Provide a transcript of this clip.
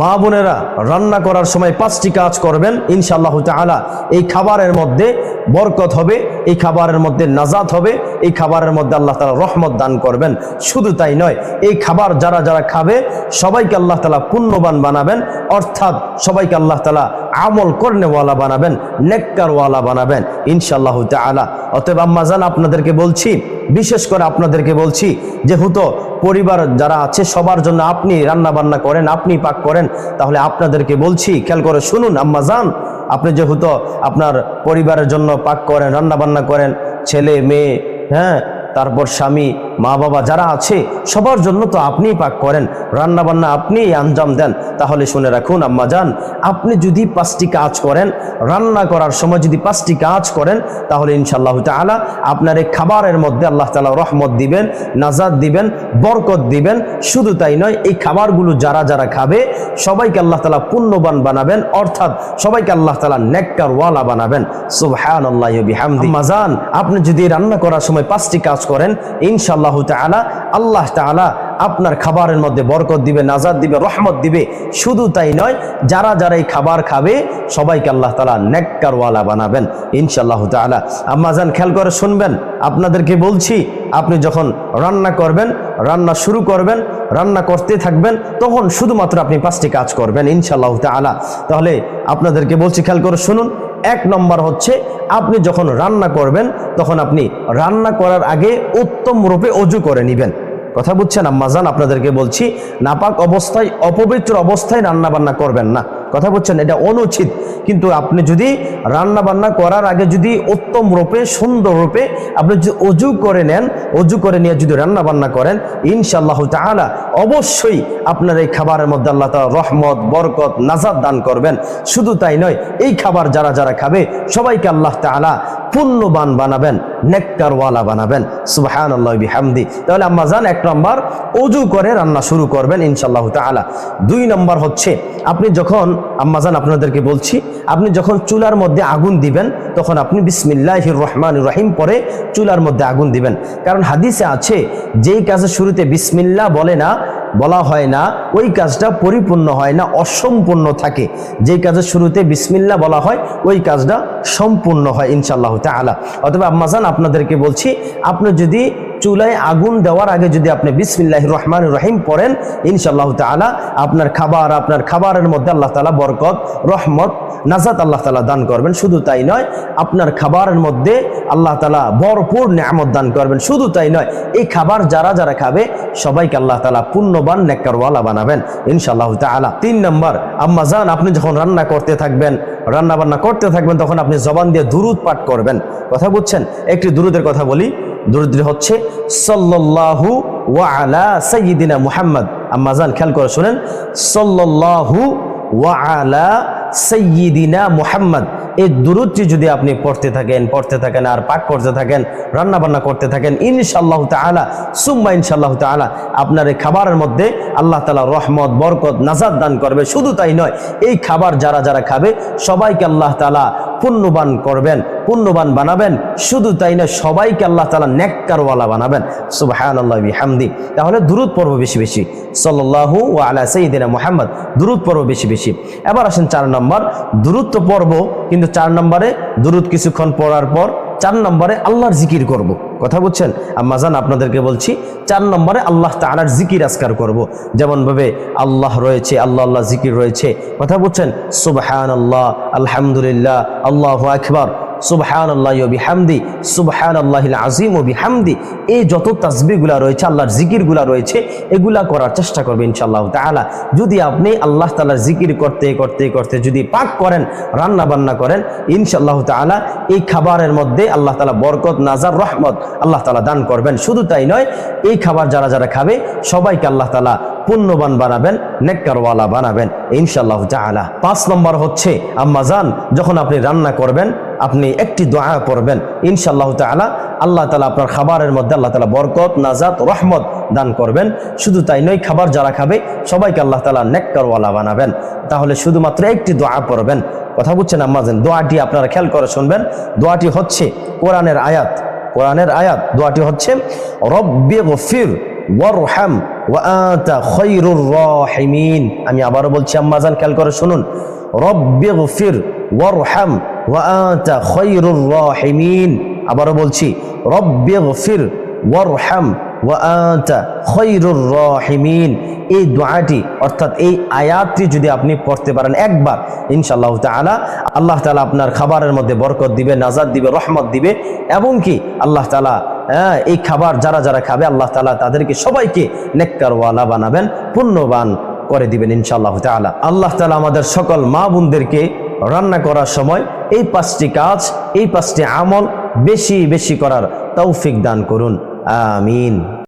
মা বোনেরা রান্না করার সময় পাঁচটি কাজ করবেন, ইনশাআল্লাহ তালা এই খাবারের মধ্যে বরকত হবে, এই খাবারের মধ্যে নাজাত হবে, এই খাবারের মধ্যে আল্লাহ তালা রহমত দান করবেন। শুধু তাই নয়, এই খাবার যারা যারা খাবে, সবাইকে আল্লাহ তালা পুণ্যবান বানাবেন। অর্থাৎ সবাইকে আল্লাহ তালা আমল করনেওয়ালা বানাবেন নেককারওয়ালা বানাবেন, ইনশাআল্লাহ তাআলা। অতএব আম্মাজান আপনাদেরকে বলছি, বিশেষ করে আপনাদেরকে বলছি যেহেতু পরিবার যারা আছে, সবার জন্য আপনি রান্না বান্না করেন, আপনি পাক করেন, তাহলে আপনাদেরকে বলছি, খেয়াল করে শুনুন আম্মা যান আপনি যেহেতু আপনার পরিবারের জন্য পাক করেন রান্না বান্না করেন, ছেলে, মেয়ে হ্যাঁ তারপর স্বামী মা বাবা যারা আছে, সবার জন্য তো আপনিই পাক করেন। রান্না বান্না আপনিই আঞ্জাম দেন। তাহলে শুনে রাখুন, আম্মা যান আপনি যদি পাঁচটি কাজ করেন, রান্না করার সময় যদি পাঁচটি কাজ করেন, তাহলে ইনশাআল্লাহ তাআলা আপনার এই খাবারের মধ্যে আল্লাহ তাআলা রহমত দিবেন নাজাদ দিবেন, বরকত দিবেন। শুধু তাই নয়, এই খাবারগুলো যারা যারা খাবে, সবাইকে আল্লাহ তালা পুণ্যবান বানাবেন, অর্থাৎ সবাইকে আল্লাহ তালা নেককার ওয়ালা বানাবেন। সুবহানাল্লাহি ওয়া বিহামদি মাজান আপনি যদি রান্না করার সময় পাঁচটি কাজ করেন ইনশাআল্লাহ তাআলা, আল্লাহ তাআলা আপনার খাবারের মধ্যে বরকত দিবে নাজাদ দিবে, রহমত দিবে। শুধু তাই নয়, যারা যারা এই খাবার খাবে, সবাইকে আল্লাহ তালা নেককারওয়ালা বানাবেন, ইনশাআল্লাহ তালা আম্মাজান খেয়াল করে শুনবেন, আপনাদেরকে বলছি, আপনি যখন রান্না করবেন, রান্না শুরু করবেন, রান্না করতে থাকবেন, তখন শুধুমাত্র আপনি পাঁচটি কাজ করবেন, ইনশাআল্লাহ তালা তাহলে আপনাদেরকে বলছি, খেয়াল করে শুনুন, এক নম্বর হচ্ছে আপনি যখন রান্না করবেন, তখন আপনি রান্না করার আগে উত্তম রূপে অজু করে নেবেন। কথা বুঝছেন আম্মাজান আপনাদেরকে বলছি, নাপাক অবস্থায়, অপবিত্র অবস্থায় রান্না বান্না করবেন না। কথা বলছেন, এটা অনুচিত। কিন্তু আপনি যদি রান্না বান্না করার আগে যদি উত্তম রূপে, সুন্দর রূপে আপনি যদি অজু করে নেন, অজু করে নিয়ে যদি রান্না বান্না করেন, ইনশাআল্লাহ তাআলা অবশ্যই আপনার এই খাবারের মধ্যে আল্লাহ তাআলা রহমত, বরকত নাজাদ দান করবেন। শুধু তাই নয়, এই খাবার যারা যারা খাবে, সবাইকে আল্লাহ তাআলা পুণ্যবান বানাবেন, নেককারওয়ালা বানাবেন। সুবহান আল্লাহ বিহামদি। তাহলে আম্মা যান এক নম্বর, অজু করে রান্না শুরু করবেন ইনশাল্লাহ তাআলা। দুই নম্বর হচ্ছে, আপনি যখন, আম্মা যান আপনাদেরকে বলছি, আপনি যখন চুলার মধ্যে আগুন দিবেন, তখন আপনি বিসমিল্লাহির রহমান রহিম পরে চুলার মধ্যে আগুন দিবেন। কারণ হাদিসে আছে, যেই কাজের শুরুতে বিসমিল্লাহ বলে না বলা হয় না, ওই কাজটা পরিপূর্ণ হয় না, অসম্পূর্ণ থাকে। যে কাজের শুরুতে বিসমিল্লা বলা হয়, ওই কাজটা সম্পূর্ণ হয় ইনশাল্লাহ তালা অথবা আম্মাজান আপনাদেরকে বলছি, আপনি যদি চুলায় আগুন দেওয়ার আগে যদি আপনি বিসমিল্লাহ রহমান রহিম পড়েন ইনশাল্লাহ তাআলা আপনার খাবার, আপনার খাবারের মধ্যে আল্লাহ তাআলা বরকত, রহমত, নাজাত আল্লাহ তাআলা দান করবেন। শুধু তাই নয়, আপনার খাবারের মধ্যে আল্লাহ তালা ভরপুর নিয়ামত দান করবেন। শুধু তাই নয়, এই খাবার যারা যারা খাবে, সবাইকে আল্লাহ তালা পুণ্যবান নেককারওয়ালা বানাবেন, ইনশাআল্লাহ তাআলা। তিন নম্বর, আম্মা যান আপনি যখন রান্না করতে থাকবেন রান্না বান্না করতে থাকবেন, তখন আপনি জবান দিয়ে দুরুদ পাঠ করবেন। কথা বুঝছেন? একটি দুরুদের কথা বলি। দুরুদ হচ্ছে সল্লাহু ওয়া আলা সাইয়্যিদিনা মুহাম্মদ। আম্মা জান, খেয়াল করে শোনেন। সল্লাহু ওয়া আলা সাইয়িদিনা মুহাম্মদ। এই দুরুদটি যদি আপনি পড়তে থাকেন পড়তে থাকেন আর পাক করতে থাকেন, রান্নাবান্না করতে থাকেন ইনশাল্লাহ তালা সুম্মা ইনশাল্লাহ তালা আপনার এই খাবারের মধ্যে আল্লাহ তালা রহমত, বরকত নাজাদ দান করবে। শুধু তাই নয়, এই খাবার যারা যারা খাবে, সবাইকে আল্লাহ তাআলা পুণ্যবান করবেন, পুণ্যবান বানাবেন। শুধু তাই না, সবাইকে আল্লাহ তালা নেককারওয়ালা বানাবেন। সুবাহান আল্লাহ হামদি তাহলে দুরুদ পর্ব বেশি বেশি। সাল্লাহু ও আলা সঈদিনা মোহাম্মদ। দুরুদ পর্ব বেশি বেশি। এবার আসেন চার নম্বর। দূরত্ব পর্ব, কিন্তু চার নম্বরে দূরত কিছুক্ষণ পড়ার পর চার নম্বরে আল্লাহর জিকির করব। কথা বুঝছেন আম্মাজান আপনাদেরকে বলছি, চার নম্বরে আল্লাহ তালার জিকির আজকার করব। যেমনভাবে আল্লাহ রয়েছে, আল্লাহ আল্লাহ জিকির রয়েছে কথা বুঝছেন সুবহান আল্লাহ আলহামদুলিল্লাহ, আল্লাহ আকবার সুবহান আল্লাহ বিহামদি সুবহান আল্লাহিল আজিম ও বিহামদি। এই যত তাসবিগুলা রয়েছে, আল্লাহর জিকিরগুলা রয়েছে, এগুলা করার চেষ্টা করবে ইনশাআল্লাহ তাআলা। যদি আপনি আল্লাহ তাআলার জিকির করতে করতে করতে যদি পাক করেন রান্না বান্না করেন, ইনশাআল্লাহ তাআলা এই খাবারের মধ্যে আল্লাহ তালা বরকত, নাজার, রহমত আল্লাহ তালা দান করবেন। শুধু তাই নয়, এই খাবার যারা যারা খাবে, সবাইকে আল্লাহ তালা পুণ্যবান বানাবেন, নেককারওয়ালা বানাবেন, ইনশাআল্লাহ তাআলা। পাঁচ নম্বর হচ্ছে আম্মাজান, যখন আপনি রান্না করবেন আপনি একটি দোয়া পড়বেন। ইনশাআল্লাহ তালা আল্লাহ তালা আপনার খাবারের মধ্যে আল্লাহ তালা বরকত, নাজাত, রহমত দান করবেন। শুধু তাই নয়, খাবার যারা খাবে, সবাইকে আল্লাহ তালা নেককারওয়ালা বানাবেন। তাহলে শুধুমাত্র একটি দোয়া পড়বেন। কথা বুঝছেন আম্মাজেন দোয়াটি আপনারা খেয়াল করে শুনবেন। দোয়াটি হচ্ছে কোরআনের আয়াত। কোরআনের আয়াত, দোয়াটি হচ্ছে, রব্বে গফির ওয়ারহাম আমি আবারও বলছি আম্মাজান খেয়াল করে শুনুন। রব্বে গফির ওয়ারহাম আবারও বলছি, রব্বে ওয়ারহাম এই দোয়াটি, অর্থাৎ এই আয়াতটি যদি আপনি পড়তে পারেন একবার ইনশাল্লাহ তালা আল্লাহ তালা আপনার খাবারের মধ্যে বরকত দিবে নাজাদ দিবে, রহমত দিবে এবং কি আল্লাহ তালা হ্যাঁ এই খাবার যারা যারা খাবে, আল্লাহ তালা তাদেরকে সবাইকে নেককারওয়ালা বানাবেন, পুণ্যবান করে দিবেন, ইনশাআল্লাহ তালা আল্লাহ তালা আমাদের সকল মা বোনদেরকে রান্না করার সময় এই পাঁচটি কাজ, এই পাঁচটি আমল বেশি বেশি করার তৌফিক দান করুন। আমিন।